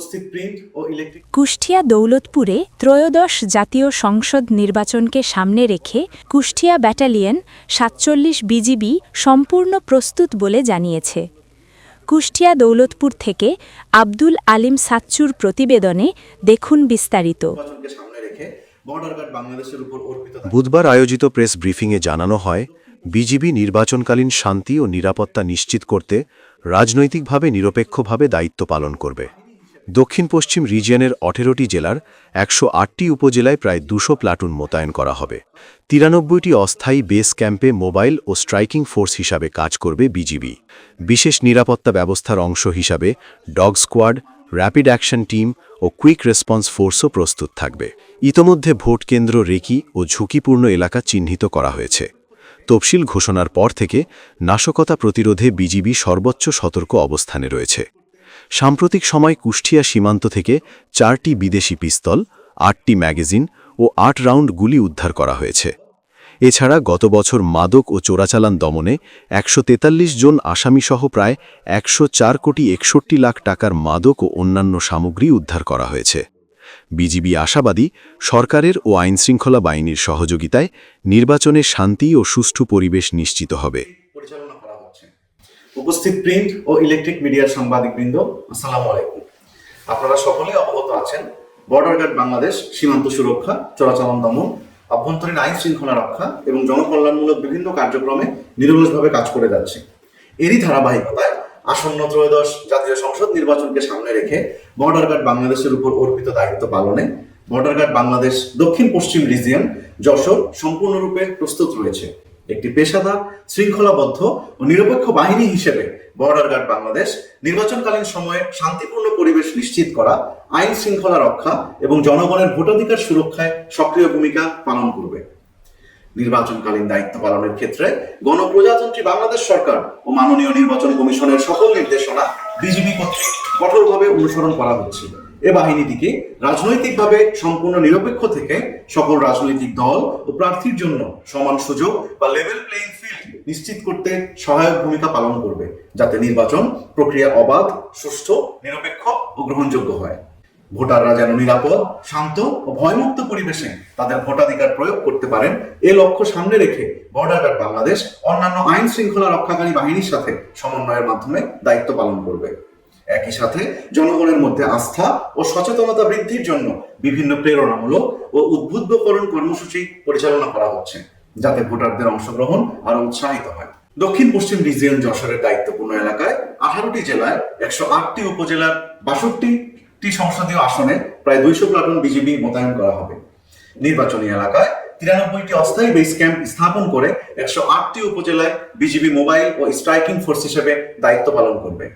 উপস্থিত প্রিন্ট ও ইলেকট্রিক কুষ্টিয়া দৌলতপুরে ত্রয়োদশ জাতীয় সংসদ নির্বাচনকে সামনে রেখে কুষ্টিয়া ব্যাটালিয়ন সাতচল্লিশ বিজিবি সম্পূর্ণ প্রস্তুত বলে জানিয়েছে। কুষ্টিয়া দৌলতপুর থেকে আব্দুল আলিম সাচ্চুর প্রতিবেদনে দেখুন বিস্তারিত। বুধবার আয়োজিত প্রেস ব্রিফিংয়ে জানানো হয় বিজিবি নির্বাচনকালীন শান্তি ও নিরাপত্তা নিশ্চিত করতে রাজনৈতিকভাবে নিরপেক্ষভাবে দায়িত্ব পালন করবে। দক্ষিণ পশ্চিম রিজিয়নের আঠেরোটি জেলার একশো আটটি উপজেলায় প্রায় দুশো প্লাটুন মোতায়েন করা হবে। তিরানব্বইটি অস্থায়ী বেস ক্যাম্পে মোবাইল ও স্ট্রাইকিং ফোর্স হিসাবে কাজ করবে বিজিবি। বিশেষ নিরাপত্তা ব্যবস্থার অংশ হিসাবে dog squad, rapid action team ও কুইক রেসপন্স ফোর্সও প্রস্তুত থাকবে। ইতোমধ্যে ভোট কেন্দ্র রেকি ও ঝুঁকিপূর্ণ এলাকা চিহ্নিত করা হয়েছে। তফসিল ঘোষণার পর থেকে নাশকতা প্রতিরোধে বিজিবি সর্বোচ্চ সতর্ক অবস্থানে রয়েছে। সাম্প্রতিক সময় কুষ্টিয়া সীমান্ত থেকে চারটি বিদেশি পিস্তল, আটটি ম্যাগাজিন ও আট রাউন্ড গুলি উদ্ধার করা হয়েছে। এছাড়া গত বছর মাদক ও চোরাচালান দমনে একশো তেতাল্লিশ জন আসামিসহ প্রায় একশো চার কোটি একষট্টি লাখ টাকার মাদক ও অন্যান্য সামগ্রী উদ্ধার করা হয়েছে। বিজিবি আশাবাদী সরকারের ও আইনশৃঙ্খলা বাহিনীর সহযোগিতায় নির্বাচনে শান্তি ও সুষ্ঠু পরিবেশ নিশ্চিত হবে। উপস্থিত প্রিন্ট ও ইলেকট্রিক মিডিয়ার সাংবাদিকবৃন্দ, আসসালামু আলাইকুম। আপনারা সকলেই অবগত আছেন, বর্ডার গার্ড বাংলাদেশ, সীমান্ত সুরক্ষা চোরাচালান দমন অভ্যন্তরীণ আইন শৃঙ্খলা রক্ষা এবং জনকল্যাণমূলক বিভিন্ন কার্যক্রমে নিরলসভাবে কাজ করে যাচ্ছে। এরই ধারাবাহিকতায় আসন্ন ত্রয়োদশ জাতীয় সংসদ নির্বাচনকে সামনে রেখে বর্ডার গার্ড বাংলাদেশের উপর অর্পিত দায়িত্ব পালনে বর্ডার গার্ড বাংলাদেশ দক্ষিণ পশ্চিম রিজিয়ন, যশোর সম্পূর্ণরূপে প্রস্তুত রয়েছে। একটি পেশাদার, শৃঙ্খলাবদ্ধ ও নিরপেক্ষ বাহিনী হিসেবে বর্ডার গার্ড বাংলাদেশ নির্বাচনকালীন সময়ে শান্তিপূর্ণ পরিবেশ নিশ্চিত করা, আইন শৃঙ্খলা রক্ষা এবং জনগণের ভোটাধিকার সুরক্ষায় সক্রিয় ভূমিকা পালন করবে। নির্বাচনকালীন দায়িত্ব পালনের ক্ষেত্রে গণপ্রজাতন্ত্রী বাংলাদেশ সরকার ও মাননীয় নির্বাচন কমিশনের সকল নির্দেশনা বিজিবি কর্তৃক কঠোরভাবে অনুসরণ করা হচ্ছে। এ বাহিনীটিকে রাজনৈতিকভাবে সম্পূর্ণ নিরপেক্ষ থেকে সকল রাজনৈতিক দল ও প্রার্থীর জন্য সমান সুযোগ বা লেভেল প্লেইং ফিল্ড নিশ্চিত করতে সহায়ক ভূমিকা পালন করবে, যাতে নির্বাচন প্রক্রিয়া অবাধ, সুষ্ঠু, নিরপেক্ষ ও গ্রহণযোগ্য হয়। ভোটাররা যেন নিরাপদ, শান্ত ও ভয়মুক্ত পরিবেশে তাদের ভোটাধিকার প্রয়োগ করতে পারেন, এ লক্ষ্য সামনে রেখে বর্ডার গার্ড বাংলাদেশ অন্যান্য আইন শৃঙ্খলা রক্ষাকারী বাহিনীর সাথে সমন্বয়ের মাধ্যমে দায়িত্ব পালন করবে। একই সাথে জনগণের মধ্যে আস্থা ও সচেতনতা বৃদ্ধির জন্য বিভিন্ন প্রেরণামূলক ও উদ্বুদ্ধকরণ কর্মসূচি পরিচালনা করা হচ্ছে, যাতে ভোটারদের অংশগ্রহণ আরও উৎসাহিত হয়। দক্ষিণ পশ্চিম রিজিয়ন যশোরের দায়িত্বপূর্ণ এলাকায় আঠারোটি জেলায় একশো আটটি উপজেলার বাষট্টিটি সংসদীয় আসনে প্রায় দুইশো প্লাটুন বিজিবি মোতায়েন করা হবে। নির্বাচনী এলাকায় তিরানব্বইটি অস্থায়ী বেস ক্যাম্প স্থাপন করে একশো আটটি উপজেলায় বিজিবি মোবাইল ও স্ট্রাইকিং ফোর্স হিসেবে দায়িত্ব পালন করবে।